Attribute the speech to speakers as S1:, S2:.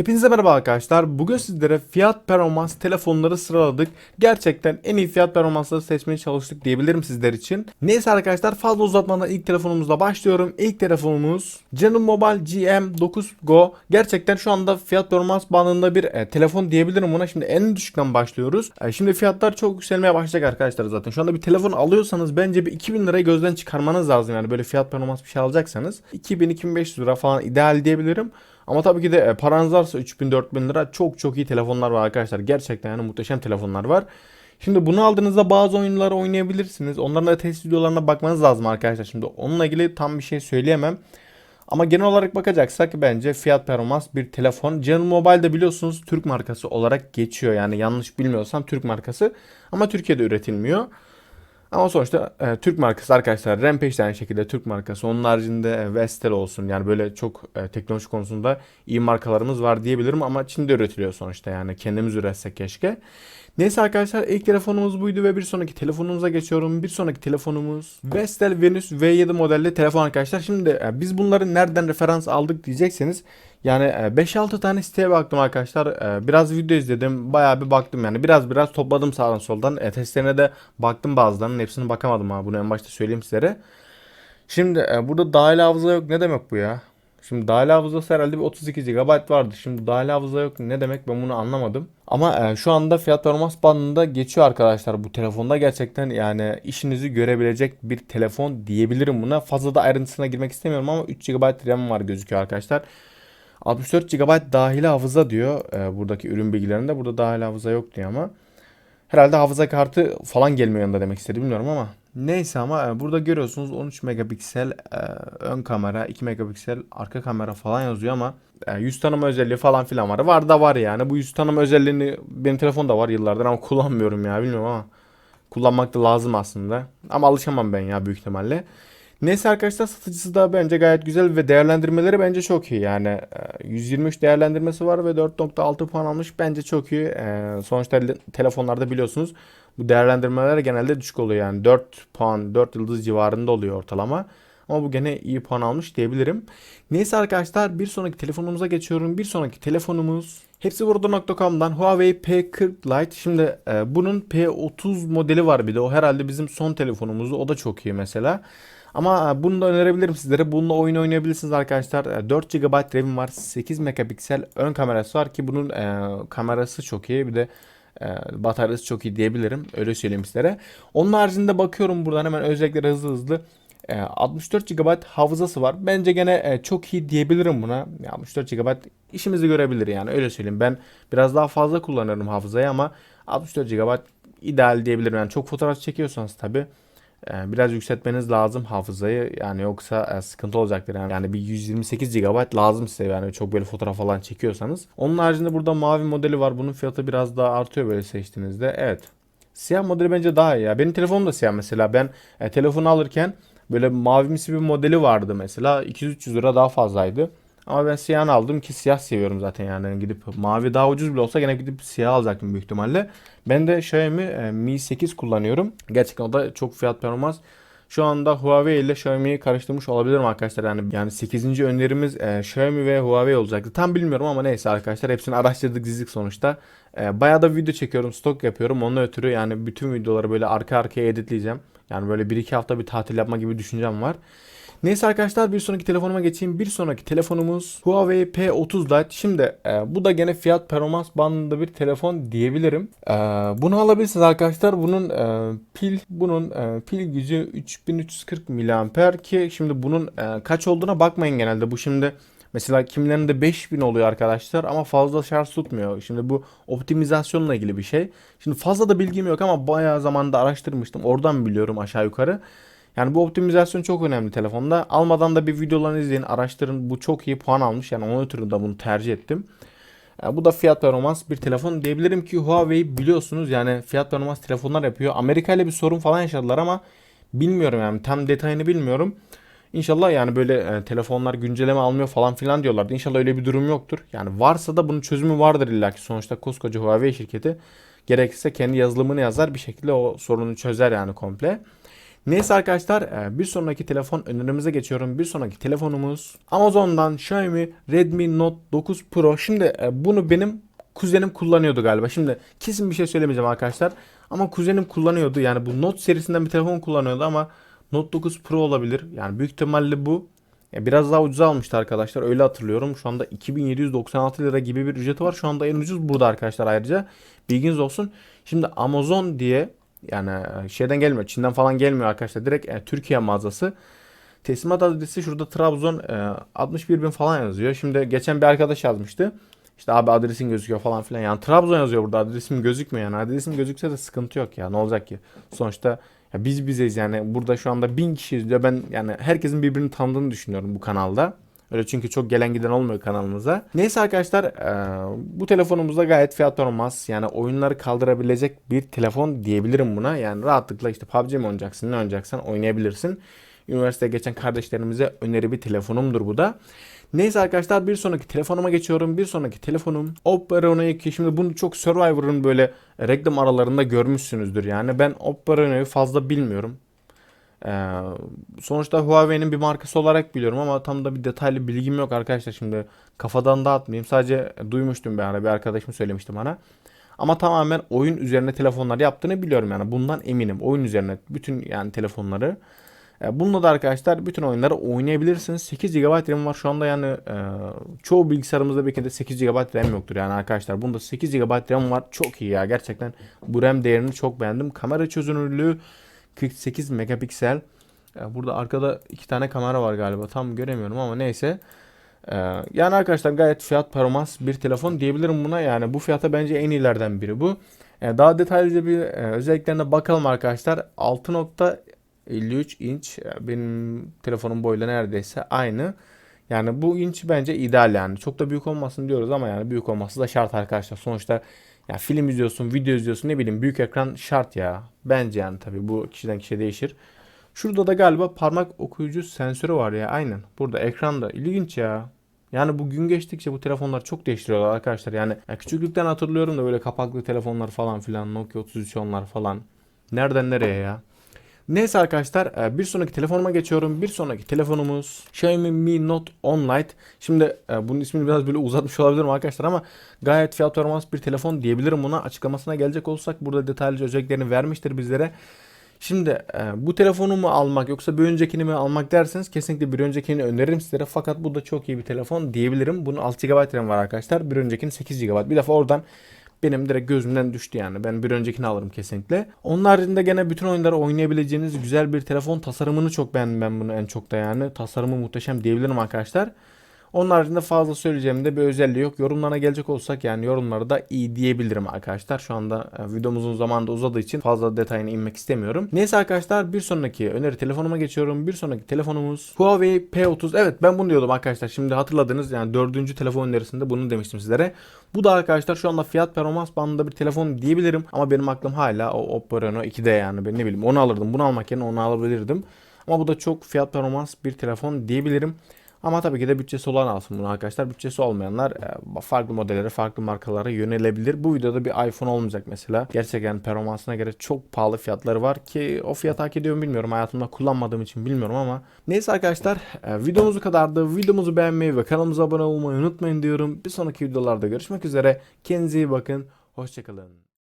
S1: Hepinize merhaba arkadaşlar. Bugün sizlere fiyat performans telefonları sıraladık. Gerçekten en iyi fiyat performansları seçmeye çalıştık diyebilirim sizler için. Neyse arkadaşlar fazla uzatmadan ilk telefonumuzla başlıyorum. İlk telefonumuz Canon Mobile GM9 Go. Gerçekten şu anda fiyat performans bandında bir e, telefon diyebilirim buna. Şimdi en düşükten başlıyoruz. E, şimdi fiyatlar çok yükselmeye başlayacak arkadaşlar zaten. Şu anda bir telefon alıyorsanız bence bir 2000 lirayı gözden çıkarmanız lazım. Yani böyle fiyat performans bir şey alacaksanız. 2000-2500 lira falan ideal diyebilirim. Ama tabii ki de e, paranız varsa 3000-4000 lira çok çok iyi telefonlar var arkadaşlar. Gerçekten yani muhteşem telefonlar var. Şimdi bunu aldığınızda bazı oyunları oynayabilirsiniz. Onların da test videolarına bakmanız lazım arkadaşlar. Şimdi onunla ilgili tam bir şey söyleyemem. Ama genel olarak bakacaksak bence fiyat performans bir telefon. Canon Mobile de biliyorsunuz Türk markası olarak geçiyor. Yani yanlış bilmiyorsam Türk markası. Ama Türkiye'de üretilmiyor. Ama sonuçta e, Türk markası arkadaşlar. Rampage de aynı şekilde Türk markası. Onun haricinde e, Vestel olsun. Yani böyle çok e, teknoloji konusunda iyi markalarımız var diyebilirim. Ama Çin'de üretiliyor sonuçta yani. Kendimiz üretsek keşke. Neyse arkadaşlar ilk telefonumuz buydu ve bir sonraki telefonumuza geçiyorum. Bir sonraki telefonumuz Vestel Venus V7 modelli telefon arkadaşlar. Şimdi e, biz bunları nereden referans aldık diyecekseniz yani e, 5-6 tane siteye baktım arkadaşlar. E, Biraz video izledim. Bayağı bir baktım yani. Biraz biraz topladım sağdan soldan. E, Testlerine de baktım bazılarının. Hepsini bakamadım ha. Bunu en başta söyleyeyim sizlere. Şimdi e, burada dahil hafıza yok. Ne demek bu ya? Şimdi dahil hafızası herhalde bir 32 GB vardı. Şimdi dahil hafıza yok ne demek ben bunu anlamadım. Ama e, şu anda fiyat performans bandında geçiyor arkadaşlar bu telefonda. Gerçekten yani işinizi görebilecek bir telefon diyebilirim buna. Fazla da ayrıntısına girmek istemiyorum ama 3 GB RAM var gözüküyor arkadaşlar. 64 GB dahili hafıza diyor e, buradaki ürün bilgilerinde. Burada dahil hafıza yok diyor ama. Herhalde hafıza kartı falan gelmiyor yanında demek istedi bilmiyorum ama. Neyse ama e, burada görüyorsunuz 13 megapiksel e, ön kamera, 2 megapiksel arka kamera falan yazıyor ama e, yüz tanıma özelliği falan filan var. Var da var yani. Bu yüz tanıma özelliğini benim telefonda var yıllardır ama kullanmıyorum ya bilmiyorum ama kullanmak da lazım aslında. Ama alışamam ben ya büyük ihtimalle. Neyse arkadaşlar satıcısı da bence gayet güzel ve değerlendirmeleri bence çok iyi. Yani e, 123 değerlendirmesi var ve 4.6 puan almış. Bence çok iyi. E, sonuçta le- telefonlarda biliyorsunuz bu değerlendirmeler genelde düşük oluyor. Yani 4 puan, 4 yıldız civarında oluyor ortalama. Ama bu gene iyi puan almış diyebilirim. Neyse arkadaşlar bir sonraki telefonumuza geçiyorum. Bir sonraki telefonumuz hepsi burada.com'dan Huawei P40 Lite. Şimdi e, bunun P30 modeli var bir de. O herhalde bizim son telefonumuzdu. O da çok iyi mesela. Ama e, bunu da önerebilirim sizlere. Bununla oyun oynayabilirsiniz arkadaşlar. E, 4 GB RAM'im var. 8 megapiksel ön kamerası var ki bunun e, kamerası çok iyi. Bir de e, bataryası çok iyi diyebilirim. Öyle söyleyeyim sizlere. Onun haricinde bakıyorum buradan hemen özellikleri hızlı hızlı. E, 64 GB hafızası var. Bence gene e, çok iyi diyebilirim buna. Ya 64 GB işimizi görebilir yani öyle söyleyeyim. Ben biraz daha fazla kullanıyorum hafızayı ama 64 GB ideal diyebilirim. Yani çok fotoğraf çekiyorsanız tabi biraz yükseltmeniz lazım hafızayı. Yani yoksa e, sıkıntı olacaktır. Yani, yani bir 128 GB lazım size yani çok böyle fotoğraf falan çekiyorsanız. Onun haricinde burada mavi modeli var. Bunun fiyatı biraz daha artıyor böyle seçtiğinizde. Evet. Siyah modeli bence daha iyi ya. Benim telefonum da siyah mesela. Ben e, telefonu alırken böyle mavimsi bir modeli vardı mesela. 200-300 lira daha fazlaydı. Ama ben siyahını aldım ki siyah seviyorum zaten yani gidip mavi daha ucuz bile olsa gene gidip siyah alacaktım büyük ihtimalle. Ben de Xiaomi e, Mi 8 kullanıyorum. Gerçekten o da çok fiyat performans. Şu anda Huawei ile Xiaomi'yi karıştırmış olabilirim arkadaşlar. Yani yani 8. önerimiz e, Xiaomi ve Huawei olacaktı. Tam bilmiyorum ama neyse arkadaşlar hepsini araştırdık dizdik sonuçta. E, bayağı da video çekiyorum, stok yapıyorum. Ondan ötürü yani bütün videoları böyle arka arkaya editleyeceğim. Yani böyle 1-2 hafta bir tatil yapma gibi düşüncem var. Neyse arkadaşlar bir sonraki telefonuma geçeyim. Bir sonraki telefonumuz Huawei P30 Lite. Şimdi e, bu da gene fiyat performans bandında bir telefon diyebilirim. E, bunu alabilirsiniz arkadaşlar. Bunun e, pil bunun e, pil gücü 3340 mAh ki şimdi bunun e, kaç olduğuna bakmayın genelde. Bu şimdi Mesela kimilerinde 5000 oluyor arkadaşlar ama fazla şarj tutmuyor. Şimdi bu optimizasyonla ilgili bir şey. Şimdi fazla da bilgim yok ama bayağı zamanda araştırmıştım. Oradan biliyorum aşağı yukarı. Yani bu optimizasyon çok önemli telefonda. Almadan da bir videolarını izleyin, araştırın. Bu çok iyi puan almış. Yani onun ötürü de bunu tercih ettim. Yani bu da fiyat performans bir telefon. Diyebilirim ki Huawei biliyorsunuz yani fiyat performans telefonlar yapıyor. Amerika ile bir sorun falan yaşadılar ama bilmiyorum yani tam detayını bilmiyorum. İnşallah yani böyle e, telefonlar güncelleme almıyor falan filan diyorlardı. İnşallah öyle bir durum yoktur. Yani varsa da bunun çözümü vardır illaki. Sonuçta koskoca Huawei şirketi gerekirse kendi yazılımını yazar bir şekilde o sorunu çözer yani komple. Neyse arkadaşlar e, bir sonraki telefon önerimize geçiyorum. Bir sonraki telefonumuz Amazon'dan Xiaomi Redmi Note 9 Pro. Şimdi e, bunu benim kuzenim kullanıyordu galiba. Şimdi kesin bir şey söylemeyeceğim arkadaşlar. Ama kuzenim kullanıyordu. Yani bu Note serisinden bir telefon kullanıyordu ama Note 9 Pro olabilir. Yani büyük ihtimalle bu. Ya biraz daha ucuza almıştı arkadaşlar. Öyle hatırlıyorum. Şu anda 2796 lira gibi bir ücreti var. Şu anda en ucuz burada arkadaşlar ayrıca. Bilginiz olsun. Şimdi Amazon diye yani şeyden gelmiyor. Çin'den falan gelmiyor arkadaşlar. Direkt e, Türkiye mağazası. Teslimat adresi şurada Trabzon e, 61 bin falan yazıyor. Şimdi geçen bir arkadaş yazmıştı. İşte abi adresin gözüküyor falan filan. Yani Trabzon yazıyor burada adresim gözükmüyor yani. Adresim gözükse de sıkıntı yok ya. Ne olacak ki? Sonuçta ya biz bizeyiz yani. Burada şu anda bin kişi izliyor. Ben yani herkesin birbirini tanıdığını düşünüyorum bu kanalda. Öyle çünkü çok gelen giden olmuyor kanalımıza. Neyse arkadaşlar e, bu telefonumuzda gayet fiyat performans yani oyunları kaldırabilecek bir telefon diyebilirim buna. Yani rahatlıkla işte PUBG mi oynayacaksın ne oynayacaksan oynayabilirsin. Üniversiteye geçen kardeşlerimize öneri bir telefonumdur bu da. Neyse arkadaşlar bir sonraki telefonuma geçiyorum. Bir sonraki telefonum Oppo Reno 2. Şimdi bunu çok Survivor'ın böyle reklam aralarında görmüşsünüzdür. Yani ben Oppo Reno'yu fazla bilmiyorum. Ee, sonuçta Huawei'nin bir markası olarak biliyorum ama tam da bir detaylı bilgim yok arkadaşlar. Şimdi kafadan dağıtmayayım. Sadece duymuştum bir ara bir arkadaşım söylemişti bana. Ama tamamen oyun üzerine telefonlar yaptığını biliyorum yani. Bundan eminim. Oyun üzerine bütün yani telefonları. E, Bununla da arkadaşlar bütün oyunları oynayabilirsiniz. 8 GB RAM var şu anda yani e, çoğu bilgisayarımızda belki de 8 GB RAM yoktur yani arkadaşlar. Bunda 8 GB RAM var. Çok iyi ya gerçekten. Bu RAM değerini çok beğendim. Kamera çözünürlüğü 48 megapiksel. E, Burada arkada iki tane kamera var galiba. Tam göremiyorum ama neyse. E, Yani arkadaşlar gayet fiyat performans bir telefon diyebilirim buna. Yani bu fiyata bence en iyilerden biri bu. E, Daha detaylıca bir e, özelliklerine bakalım arkadaşlar. 6.53 inç e, benim telefonum boyuyla neredeyse aynı. Yani bu inç bence ideal yani. Çok da büyük olmasın diyoruz ama yani büyük olması da şart arkadaşlar. Sonuçta ya film izliyorsun, video izliyorsun ne bileyim büyük ekran şart ya. Bence yani tabii bu kişiden kişiye değişir. Şurada da galiba parmak okuyucu sensörü var ya aynen. Burada ekranda ilginç ya. Yani bu gün geçtikçe bu telefonlar çok değiştiriyorlar arkadaşlar. Yani ya küçüklükten hatırlıyorum da böyle kapaklı telefonlar falan filan Nokia 33 onlar falan. Nereden nereye ya? Neyse arkadaşlar e, bir sonraki telefonuma geçiyorum. Bir sonraki telefonumuz Xiaomi Mi Note 10 Lite. Şimdi e, bunun ismini biraz böyle uzatmış olabilirim arkadaşlar ama gayet fiyat performans bir telefon diyebilirim buna. Açıklamasına gelecek olursak burada detaylıca özelliklerini vermiştir bizlere. Şimdi e, bu telefonu mu almak yoksa bir öncekini mi almak derseniz kesinlikle bir öncekini öneririm sizlere. Fakat bu da çok iyi bir telefon diyebilirim. Bunun 6 GB RAM var arkadaşlar. Bir öncekinin 8 GB. Bir defa oradan benim direkt gözümden düştü yani. Ben bir öncekini alırım kesinlikle. Onun haricinde gene bütün oyunları oynayabileceğiniz güzel bir telefon. Tasarımını çok beğendim ben bunu en çok da yani. Tasarımı muhteşem diyebilirim arkadaşlar. Onun haricinde fazla söyleyeceğim de bir özelliği yok. Yorumlarına gelecek olsak yani yorumları da iyi diyebilirim arkadaşlar. Şu anda e, videomuzun zamanı da uzadığı için fazla detayına inmek istemiyorum. Neyse arkadaşlar bir sonraki öneri telefonuma geçiyorum. Bir sonraki telefonumuz Huawei P30. Evet ben bunu diyordum arkadaşlar. Şimdi hatırladınız yani dördüncü telefon önerisinde bunu demiştim sizlere. Bu da arkadaşlar şu anda fiyat performans bandında bir telefon diyebilirim. Ama benim aklım hala o Oppo Reno 2'de yani. Ben ne bileyim onu alırdım. Bunu almak yerine onu alabilirdim. Ama bu da çok fiyat performans bir telefon diyebilirim. Ama tabii ki de bütçesi olan alsın bunu arkadaşlar. Bütçesi olmayanlar e, farklı modellere, farklı markalara yönelebilir. Bu videoda bir iPhone olmayacak mesela. Gerçekten performansına göre çok pahalı fiyatları var ki o fiyat hak ediyor mu bilmiyorum. Hayatımda kullanmadığım için bilmiyorum ama. Neyse arkadaşlar e, videomuz kadardı. Videomuzu beğenmeyi ve kanalımıza abone olmayı unutmayın diyorum. Bir sonraki videolarda görüşmek üzere. Kendinize iyi bakın. Hoşçakalın.